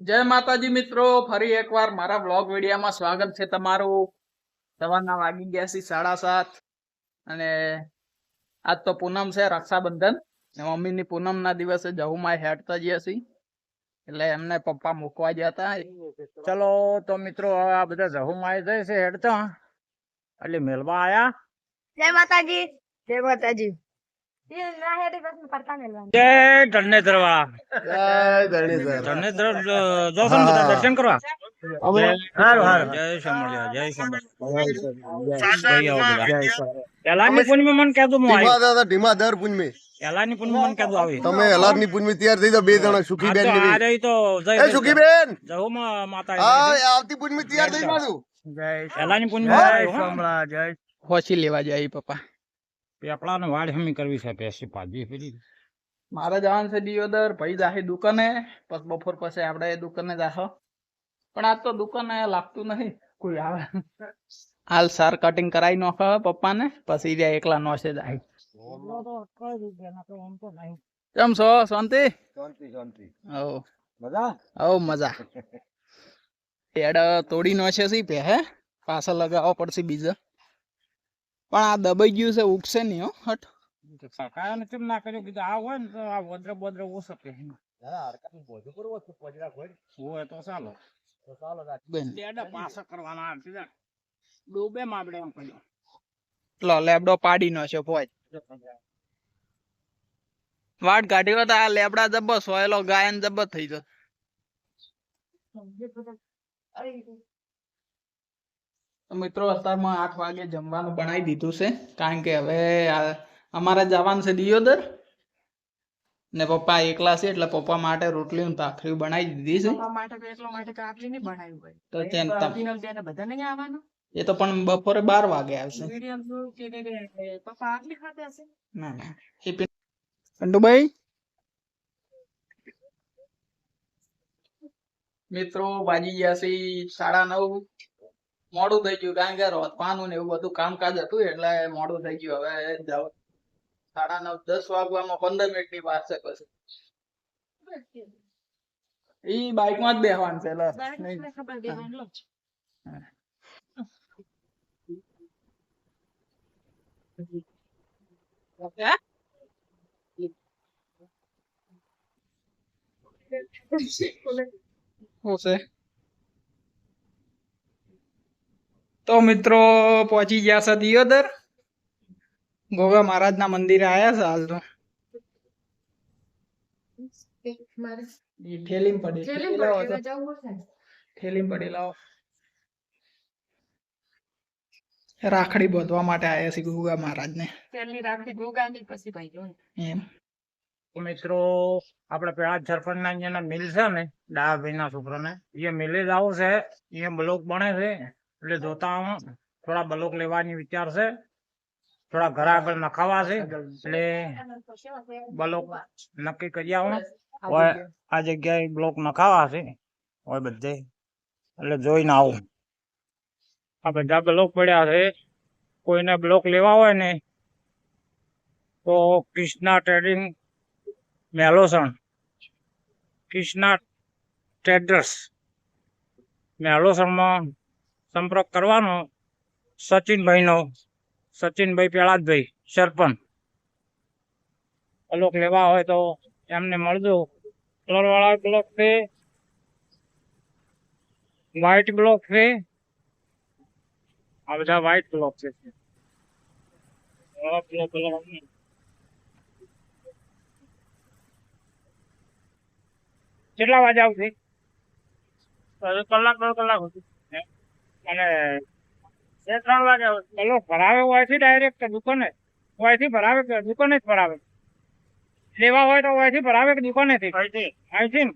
જય માતાજી મિત્રો ફરી એકવાર મારા બ્લોગ વિડીયામાં સ્વાગત છે તમારું. સવારના વાગી ગયા છે સાડા સાત અને આજ તો પૂનમ છે રક્ષાબંધન ને મમ્મીની પૂનમના દિવસે જહુમાં હેડતા જઈએ છીએ. એટલે એમને પપ્પા મૂકવા ગયા હતા. ચલો તો મિત્રો હવે આ બધા જહુમાં જાય છે હેડતા એટલે મેલવા આયા. જય માતાજી. જય માતાજી. જય ધરનેધરવા. ધરનેધર. જોશો બધા દર્શન કરવા? જય શંભળિયા જય શંભળિયા એલાની પૂનમે મને કહેતું હું ધીમા આવી. દાદા ધીમા દર પૂનમે એલાની પૂનમે મને કહેતું આવી. તમે એલાની પૂનમે તૈયાર થઈ જાઓ બે જણા સુખી બેન આ તો રહી તો જય એ સુખી બેન જહુમાં માતા હા આવતી પૂનમે તૈયાર થઈ જાજો છે. એલાની પૂનમે જય હોશી લેવા જાય પપ્પા. પેપડા ને વાડ હમી કરવી છે પેસી પાજી ફેરી. મારે જવાનું છે દિયોદર ભાઈ જાહે દુકાને પછી બપોર પછી આપણે દુકાને જાહો. પણ આજ તો દુકાને લાગતું નહીં કોઈ આવે. હાલ સાર કટિંગ કરાવી નાખો પપ્પાને પછી રહ્યા એકલા નોસે જાય. કેમ છો શાંતિ? શાંતિ શાંતિ. ઓ બધા હવ મજા. ટેડ તોડી નો છે પે હે? પાછા લગાવવો પડશે બીજો. પણ આ દબાઈ ગયું છે ઉગશે નહીં હો હટ. કાકા ને કેમ ના કર્યું? કીધું આ હોય ને તો આ વદ્ર બોદ્ર ઓછો કે હોય તો ચાલો. બેન. ડેડા પાછા કરવાના સીધા. ડૂબે માબડે એમ પડ્યો લો લેબડો પાડી નો છે ફોજ વાટ કાઢ્યો તો આ લેબડા જબ્બસ સોયલો ગાયન જબ્બત થઈ જતો તો મિત્રો અત્યારમાં આઠ વાગે જમવાનું બનાવી દીધું છે. કારણ કે હવે અમારે જવાનું છે દિયોદર. ને પપ્પા એકલા છે એટલે પપ્પા માટે રોટલી ને ભાખરી બનાવી દીધી છે. પપ્પા માટે તો એટલો માટે તો નહીં બનાવ્યું હોય. તો તેમ તમ- બેને બધા નહીં આવવાનું. એ તો પણ બપોરે બાર વાગે આવશે. મીડિયમ જોયું કે કે- કે- કે પપ્પા આટલી ખાતે હશે. ના ના. એ પી- મિત્રો વાજી ગયા છે સાડા નવ. મોડું થઈ ગયું કારણ કે રોતવાનું ને એવું બધું કામકાજ હતું એટલે મોડું થઈ ગયું. હવે જાવ સાડા નવ દસ વાગવામાં પંદર મિનિટની વાર છે પછી. ઈ બાઇકમાં જ બેહવાનું છે લે. નહીં. બાળકને ખબર દેવાનું લો. શું છે તો મિત્રો પહોંચી ગયા છે દિયોદર. ગોગા મહારાજ ના મંદિરે આવ્યા છે હાલ તો. પડી. ઠેલીમાં રાખડી બોધવા માટે આયા છે ગોગા મહારાજ ને છેલ્લી રાખડી ગોગાની પછી ભાઈ એમ. તો મિત્રો આપડે પેલા સરપંચ ના અહીંયાના મિલ છે ને ડાભાઈ ના છોકરાને એ મિલે જ આવું છે એ બ્લોક બને છે. એટલે જોતા આવું થોડા બ્લોક લેવાની વિચાર છે થોડા ઘર આગળ નખાવા છે એટલે બ્લોક નક્કી કરી આવું આ જગ્યાએ બ્લોક નખાવા છે હોય બધે એટલે જોઈને આવું. આ બધા બ્લોક પડ્યા છે કોઈને બ્લોક લેવા હોય ને તો કૃષ્ણા ટ્રેડિંગ મેલોસણ. કૃષ્ણા ટ્રેડર્સ મેલોસણમાં સંપર્ક કરવાનો સચિનભાઈનો, સચિનભાઈ પેલાદભાઈ, સરપંચ. અલોક લેવા હોય તો એમને મળજો. કલરવાળા બ્લોક છે. વ્હાઈટ બ્લોક છે. આ બધા વ્હાઈટ બ્લોક છે. કેટલા વાગે આવશે? કલાક દોઢ કલાક સુધી? અને બે ત્રણ વાગે પેલો ભરાવે ઓયથી ડાયરેક્ટ દુકાને ઓયથી ભરાવે કે દુકાને જ ભરાવે? લેવા હોય તો ઓયથી ભરાવે કે દુકાનેથી? અહીંથી ને?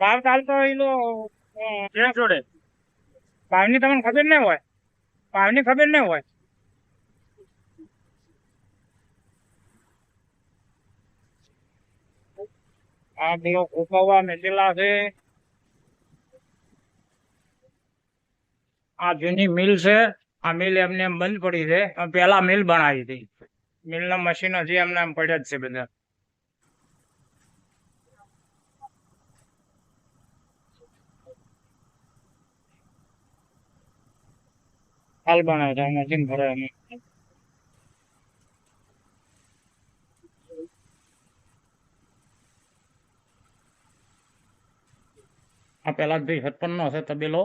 ભાવ ચાલતો એલો ક્યાં જોડે. ભાવની તમને ખબર નહીં હોય? ભાવની ખબર નહીં હોય? આ બ્લોક ખોપાવા મેલેલા છે. આ જૂની મિલ છે. આ મિલ એમને એમ બંધ પડી છે. પેલા મિલ બનાવી હતી. મિલના મશીનો જે એમને એમ પડ્યા જ છે બધા. હાલ બનાવે છે મશીન ભરે આ પેલા બે છપ્પન નો હશે તબેલો.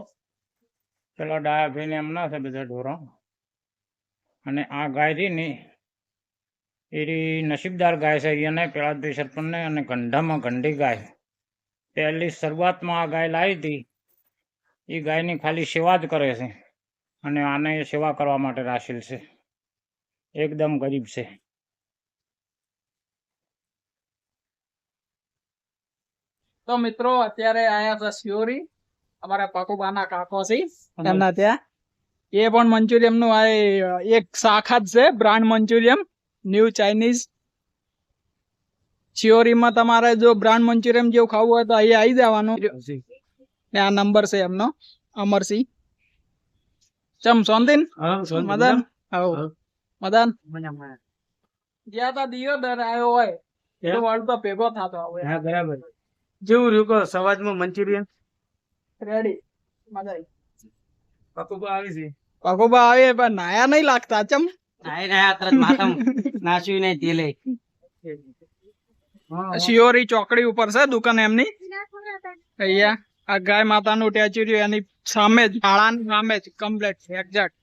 પેલા ડાયા ભાઈ ને છે બધા ઢોરો. અને આ ગાય રહી ને એ નસીબદાર ગાય છે એને પેલા ભાઈ છપ્પન અને ગંઢામાં ગંઢી ગાય. પહેલી શરૂઆતમાં આ ગાય લાવી હતી. એ ગાયની ખાલી સેવા જ કરે છે. અને આને સેવા કરવા માટે રાખેલ છે. એકદમ ગરીબ છે. તો મિત્રો, અત્યારે આયા છે શિયોરી અમારા પાકુબાના કાકો છે. એમના ત્યાં. એ પણ મંચુરિયમનું આ એક શાખા જ છે બ્રાન્ડ મંચુરિયમ ન્યુ ચાઇનીઝ. શિયોરીમાં તમારે જો બ્રાન્ડ મંચુરિયમ જેવું ખાવું હોય તો અહીંયા આવી જવાનું. ને આ નંબર છે એમનો અમરસિંહ. ચમ સોંતીન મદન? હવ. મદન? જ્યાં તા દિયોદર આવ્યો હોય તો વાળ તો ભેગો થતો હોય. હા બરાબર. જેવું રૂકો સવાજમાં મંચુરિયન રેડી મજા આવી પકુબા આવી છે. પકોબા આવે પણ નાયા નહીં લાગતા ચમ. નાય નાયા તરત માથામાં નાચ્યું નહીં તેલે શિયોરી ચોકડી ઉપર છે દુકાન એમની. અહીંયા આ ગાય માતાનું સ્ટેચ્યુ રહ્યું એની સામે જ શાળાની સામે જ કમ્પ્લેટ એક્ઝેક્ટ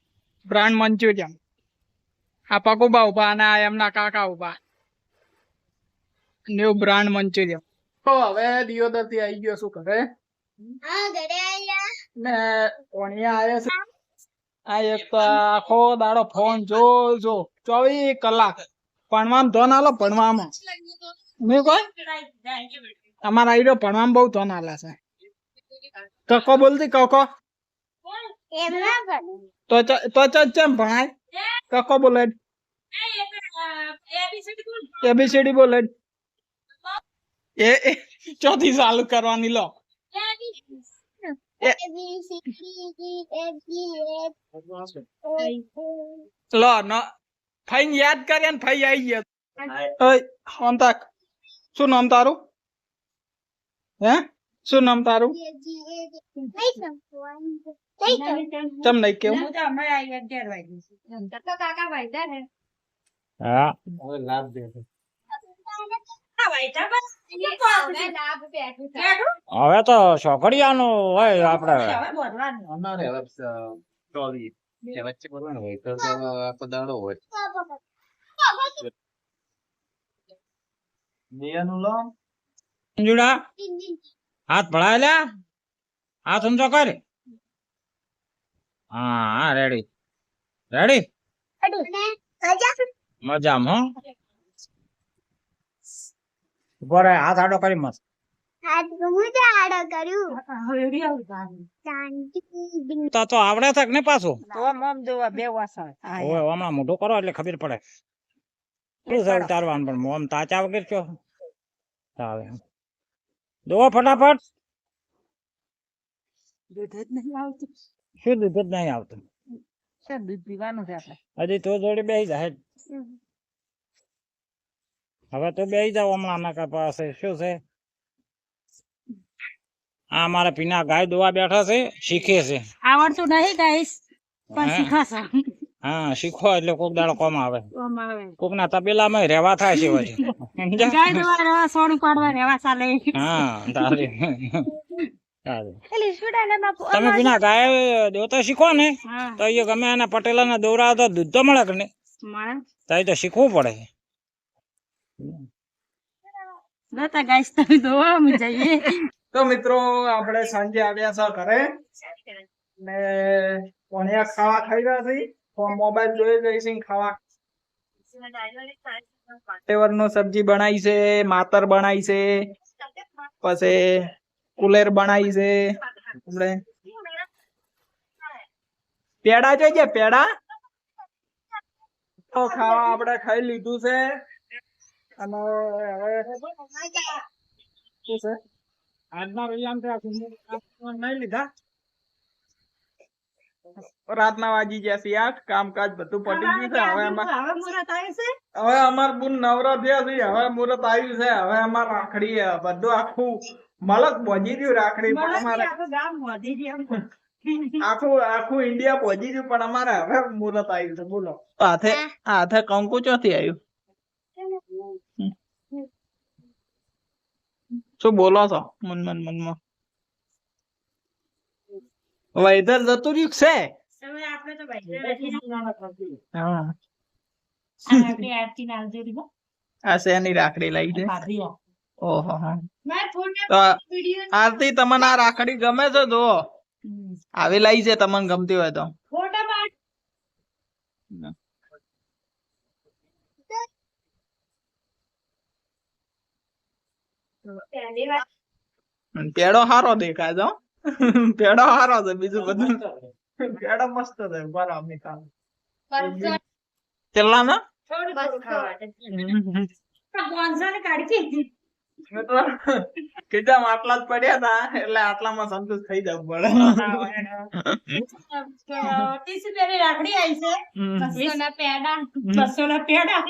બ્રાન્ડ મંચુરિયન આ પકુબા ઊભા અને આ એમના કાકા ઊભા ન્યુ બ્રાન્ડ મંચુરિયન તો હવે દિયોદરથી આવી ગયો શું કરે? ને ઓણિયા આવે છે? આ એક તો આખો દાડો ફોન જો જો ચોવીસ કલાક. ભણવામાં ધોન આલો ભણવામાં. મેં કોઈ? અમારા આઈડો ભણવામાં બહુ ધોન આલે છે. કકો બોલતી કકો? તો તો ચમ ભણાય? કકો બોલે. એબીસીડી બોલે. એ ચોથી ચાલુ કરવાની લો. લો ન ફઈને યાદ કર્યા ને ફઈ આવી ગયા ઓય આમ તાક શું નામ તારું હે શું નામ તારું ચમ નહીં કેવું કાકા ભાઈ ને હા હવે લાભ દે હવે તો છોકરીયાનું હોય આપડે અમારે હવે ચોવી વચ્ચે બોલવાનું હોય તો તો આખો દાડો હોય. નિયાનું લો. મંજુડા હાથ ભળાય હાથ ઊંચો કર. હા હા રેડી રેડી મજામાં હો. ઊભો હાથ આડો કરી મસ્ત. તો તો આવડે છે કે નહીં પાછું ઓય હમણાં મોઢું કરો એટલે ખબર પડે શું છે ઉતારવાનું પણ મોમ તાચા વગર છો ચાલે દો ફટાફટ શું દૂધ જ નહીં આવતું હજી તો જોડે બેસી જાય હવે તો બેસી જાવ હમણાં આના પાસે શું છે આ અમારા પીના ગાય દોવા બેઠા છે શીખે છે. આવડતું નહીં ગાઈસ પણ શીખાશે. હા શીખો એટલે કોક દાડો કોમ આવે. કોક ના તબેલામાં રહેવા થાય છે પછી. ગાય દોવા રહેવા સોનું પાડવા રહેવા ચાલે. હા તારે. તમે પીના ગાય દોતા શીખો ને તો એ ગમે એના પટેલાના દોરા તો દૂધ તો મળે કે મળે. તો શીખવું પડે. ગાઈસ તમે દોવા જઈએ. તો મિત્રો, આપણે સાંજે આવ્યા છે ઘરે. ને ભણ્યા ખાવા ખાઈ રહ્યા છીએ. મોબાઈલ જોઈ રહી છે ખાવા. ફ્લેવર નો સબ્જી બનાવી છે, માતર બનાવી છે, પછી કુલેર બનાવી છે. આપણે પેડા જોઈએ પેડા? તો ખાવા આપણે ખાઈ લીધું છે. અને હવે શું છે? આજના નહીં લીધા. રાતના વાગી ગયા છે આઠ કામકાજ બધું પટી ગયું છે. હવે અમાર મુરત છે? હવે અમાર બુન નવરો થયા છે. હવે મુહૂર્ત આવ્યું છે. હવે અમાર રાખડી બધું આખું મલક બોજી ગયું રાખડી પણ અમારે આખું આખું ઇન્ડિયા પહોંચી ગયું પણ અમારે હવે મુહૂર્ત આવ્યું છે. બોલો. હાથે હાથે કંકુ ચોથી આવ્યું? શું બોલો છો? મન મન મનમાં વૈધર જતું રહ્યું છે? આરતી તમને આ રાખડી ગમે છે? જો આવી લઈ છે તમને ગમતી હોય તો. પાડ હારો દેખાય છે પેડો હારો છે બીજું બધું. પેડો મસ્ત છે બરાબર નિકાલ કેટલા ના? આટલા જ પડ્યા હતા એટલે આટલામાં સંતોષ થઈ જવું પડે. રાખડી આવી છે. બસો ના પેડા બસો ના પેડા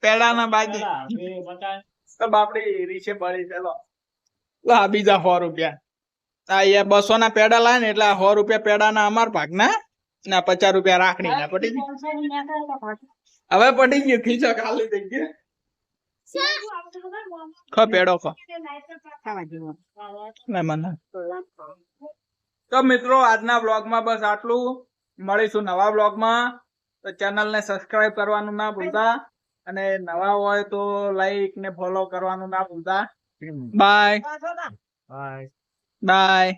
પેડા ના બાજી તો હવે પટી ગયું તો મિત્રો, આજના બ્લોગમાં બસ આટલું. મળીશું નવા બ્લોગમાં તો ચેનલ ને સબસ્ક્રાઇબ કરવાનું ના ભૂલતા. અને નવા હોય તો લાઈક ને ફોલો કરવાનું ના ભૂલતા. Bye bye bye